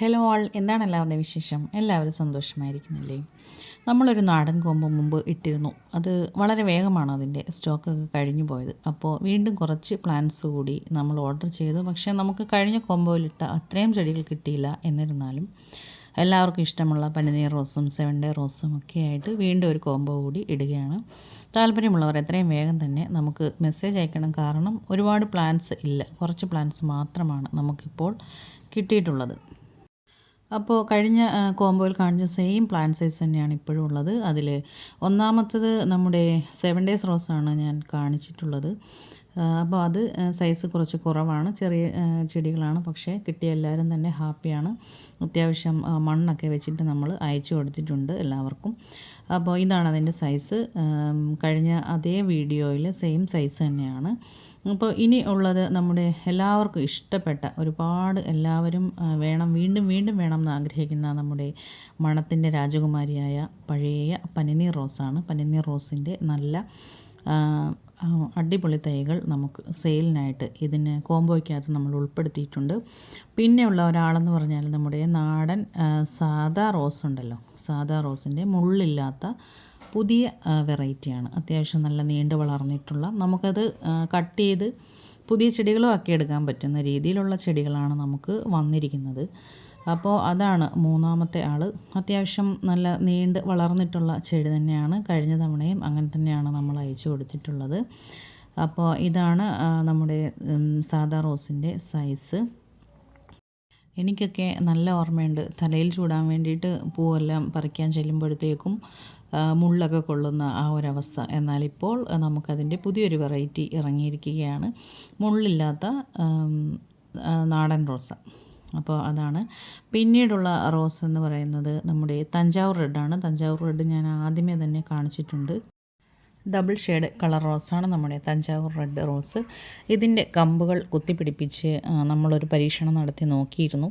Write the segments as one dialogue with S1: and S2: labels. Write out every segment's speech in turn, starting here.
S1: Hello ആൾ എന്താണ് എല്ലാവരുടെയും വിശേഷം? എല്ലാവരും സന്തോഷമായിരിക്കുന്നില്ലേ? നമ്മളൊരു നാടൻ കോമ്പ് മുമ്പ് ഇട്ടിരുന്നു. അത് വളരെ വേഗമാണ് അതിന്റെ സ്റ്റോക്കൊക്കെ കഴിഞ്ഞു പോയത്. അപ്പോൾ വീണ്ടും കുറച്ച് പ്ലാന്റ്സ് കൂടി നമ്മൾ ഓർഡർ ചെയ്തു. പക്ഷേ നമുക്ക് കഴിഞ്ഞ കോമ്പോയിലിട്ട അത്രയും ചെടികൾ കിട്ടിയില്ല എന്നിരുന്നാലും എല്ലാവർക്കും ഇഷ്ടമുള്ള പനിനീർ റോസും സെവൻ ഡേ റോസും ഒക്കെ ആയിട്ട് വീണ്ടും ഒരു കോമ്പോ കൂടി ഇടുകയാണ്. താല്പര്യമുള്ളവർ എത്രയും വേഗം തന്നെ നമുക്ക് മെസ്സേജ് അയക്കണം. കാരണം ഒരുപാട് പ്ലാന്റ്സ് ഇല്ല. കുറച്ച് പ്ലാന്റ്സ് മാത്രമാണ് നമുക്കിപ്പോൾ കിട്ടിയിട്ടുള്ളത്. അപ്പോൾ കഴിഞ്ഞ കോംബോയിൽ കാണിച്ച സെയിം പ്ലാന്റ് സൈസ് തന്നെയാണ് ഇപ്പോഴും ഉള്ളത്. അതിൽ ഒന്നാമത്തത് നമ്മുടെ സെവൻ ഡേയ്സ് റോസാണ് ഞാൻ കാണിച്ചിട്ടുള്ളത്. അപ്പോൾ അത് സൈസ് കുറച്ച് കുറവാണ്. ചെറിയ ചെടികളാണ്. പക്ഷേ കിട്ടിയ എല്ലാവരും തന്നെ ഹാപ്പിയാണ് അത്യാവശ്യം മണ്ണൊക്കെ വെച്ചിട്ട് നമ്മൾ അയച്ചു കൊടുത്തിട്ടുണ്ട് എല്ലാവർക്കും. അപ്പോൾ ഇതാണ് അതിന്റെ സൈസ് കഴിഞ്ഞ അതേ വീഡിയോയിൽ സെയിം സൈസ് തന്നെയാണ്. അപ്പോൾ ഇനി ഉള്ളത് നമ്മുടെ എല്ലാവർക്കും ഇഷ്ടപ്പെട്ട ഒരുപാട് എല്ലാവരും വേണം വീണ്ടും വീണ്ടും വേണം എന്ന് ആഗ്രഹിക്കുന്ന നമ്മുടെ മണത്തിന്റെ രാജകുമാരിയായ പഴയ പനിനീർ റോസാണ്. പനിനീർ റോസിന്റെ നല്ല അടിപൊളി തൈകൾ നമുക്ക് സെയിലിനായിട്ട് ഇതിന് കോംബോയ്ക്കകത്ത് നമ്മൾ ഉൾപ്പെടുത്തിയിട്ടുണ്ട്. പിന്നെയുള്ള ഒരാളെന്ന് പറഞ്ഞാൽ നമ്മുടെ നാടൻ സാദാ റോസ് ഉണ്ടല്ലോ. സാദാ റോസിന്റെ മുള്ളില്ലാത്ത പുതിയ വെറൈറ്റിയാണ്. അത്യാവശ്യം നല്ല നീണ്ടു വളർന്നിട്ടുള്ള. നമുക്കത് കട്ട് ചെയ്ത് പുതിയ ചെടികളും ആക്കിയെടുക്കാൻ പറ്റുന്ന രീതിയിലുള്ള ചെടികളാണ് നമുക്ക് വന്നിരിക്കുന്നത്. അപ്പോൾ അതാണ് മൂന്നാമത്തെ ആൾ അത്യാവശ്യം നല്ല നീണ്ട് വളർന്നിട്ടുള്ള ചെടി തന്നെയാണ്. കഴിഞ്ഞ തവണയും അങ്ങനെ തന്നെയാണ് നമ്മൾ അയച്ചു കൊടുത്തിട്ടുള്ളത്. അപ്പോൾ ഇതാണ് നമ്മുടെ സാദാ റോസിന്റെ സൈസ്. എനിക്കൊക്കെ നല്ല ഓർമ്മയുണ്ട്. തലയിൽ ചൂടാൻ വേണ്ടിയിട്ട് പൂവെല്ലാം പറിക്കാൻ ചെല്ലുമ്പോഴത്തേക്കും മുള്ളൊക്കെ കൊള്ളുന്ന ആ ഒരവസ്ഥ. എന്നാലിപ്പോൾ നമുക്കതിന്റെ പുതിയൊരു വെറൈറ്റി ഇറങ്ങിയിരിക്കുകയാണ്. മുള്ളില്ലാത്ത നാടൻ റോസ. അപ്പോൾ അതാണ്. പിന്നീടുള്ള റോസ് എന്ന് പറയുന്നത് നമ്മുടെ തഞ്ചാവൂർ റെഡാണ് തഞ്ചാവൂർ റെഡ് ഞാൻ ആദ്യമേ തന്നെ കാണിച്ചിട്ടുണ്ട്. ഡബിൾ ഷെയ്ഡ് കളർ റോസാണ് നമ്മുടെ തഞ്ചാവൂർ റെഡ് റോസ് ഇതിന്റെ കമ്പുകൾ കുത്തിപ്പിടിപ്പിച്ച് നമ്മളൊരു പരീക്ഷണം നടത്തി നോക്കിയിരുന്നു.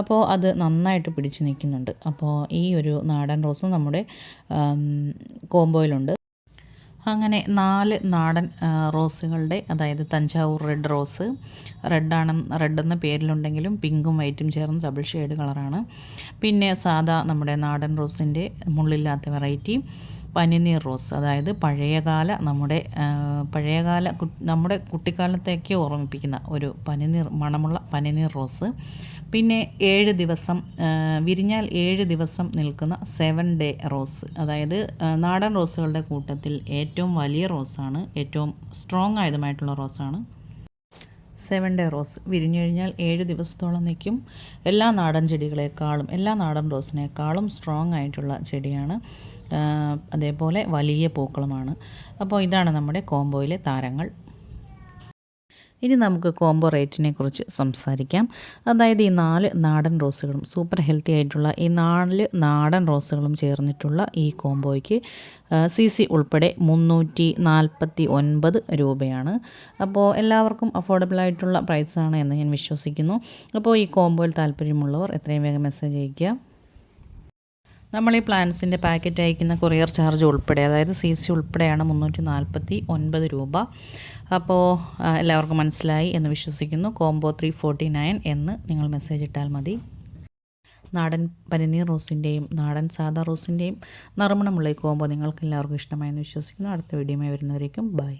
S1: അപ്പോൾ അത് നന്നായിട്ട് പിടിച്ച് നിൽക്കുന്നുണ്ട്. അപ്പോൾ ഈ ഒരു നാടൻ റോസ് നമ്മുടെ കോമ്പോയിലുണ്ട് അങ്ങനെ നാല് നാടൻ റോസുകളുടെ അതായത് തഞ്ചാവൂർ റെഡ് റോസ്. റെഡാണ് റെഡ് എന്ന പേരിലുണ്ടെങ്കിലും പിങ്കും വൈറ്റും ചേർന്ന് ഡബിൾ ഷെയ്ഡ് കളറാണ്. പിന്നെ സാദാ നമ്മുടെ നാടൻ റോസിന്റെ മുള്ളില്ലാത്ത വെറൈറ്റി. പനിനീർ റോസ് അതായത് പഴയകാല നമ്മുടെ പഴയകാല നമ്മുടെ കുട്ടിക്കാലത്തേക്ക് ഓർമ്മിപ്പിക്കുന്ന ഒരു പനിനീർ മണമുള്ള പനിനീർ റോസ്. പിന്നെ ഏഴ് ദിവസം വിരിഞ്ഞാൽ ഏഴ് ദിവസം നിൽക്കുന്ന സെവൻ ഡേ റോസ് അതായത് നാടൻ റോസുകളുടെ കൂട്ടത്തിൽ ഏറ്റവും വലിയ റോസാണ് ഏറ്റവും സ്ട്രോങ് ആയതുമായിട്ടുള്ള റോസാണ്. സെവൻ ഡേ റോസ് വിരിഞ്ഞു കഴിഞ്ഞാൽ ഏഴ് ദിവസത്തോളം നിൽക്കും. എല്ലാ നാടൻ ചെടികളെക്കാളും എല്ലാ നാടൻ റോസിനേക്കാളും സ്ട്രോങ് ആയിട്ടുള്ള ചെടിയാണ്. അതേപോലെ വലിയ പൂക്കളുമാണ്. അപ്പോൾ ഇതാണ് നമ്മുടെ കോംബോയിലെ താരങ്ങൾ. ഇനി നമുക്ക് കോംബോ റേറ്റിനെ കുറിച്ച് സംസാരിക്കാം. അതായത് ഈ നാല് നാടൻ റോസുകളും സൂപ്പർ ഹെൽത്തി ആയിട്ടുള്ള ഈ നാല് നാടൻ റോസുകളും ചേർന്നിട്ടുള്ള ഈ കോംബോയ്ക്ക് സി സി ഉൾപ്പെടെ മുന്നൂറ്റി നാൽപ്പത്തി ഒൻപത് രൂപയാണ്. അപ്പോൾ എല്ലാവർക്കും അഫോർഡബിൾ ആയിട്ടുള്ള പ്രൈസാണ് എന്ന് ഞാൻ വിശ്വസിക്കുന്നു. അപ്പോൾ ഈ കോംബോയിൽ താല്പര്യമുള്ളവർ എത്രയും വേഗം മെസ്സേജ് അയയ്ക്കുക. നമ്മൾ ഈ പ്ലാൻസിന്റെ പാക്കറ്റ് അയക്കുന്ന കൊറിയർ ചാർജ് ഉൾപ്പെടെ അതായത് സി സി ഉൾപ്പെടെയാണ് മുന്നൂറ്റി നാൽപ്പത്തി ഒൻപത് രൂപ അപ്പോൾ എല്ലാവർക്കും മനസ്സിലായി എന്ന് വിശ്വസിക്കുന്നു. കോംബോ ത്രീ ഫോർട്ടി നയൻ എന്ന് നിങ്ങൾ മെസ്സേജ് ഇട്ടാൽ മതി. നാടൻ പനിനീർ റോസിന്റെയും നാടൻ സാദാ റോസിന്റെയും നറുമണമുള്ള ഈ കോംബോ നിങ്ങൾക്ക് എല്ലാവർക്കും ഇഷ്ടമായെന്ന് വിശ്വസിക്കുന്നു. അടുത്ത വീഡിയോയുമായി വരുന്നവരേക്കും ബൈ.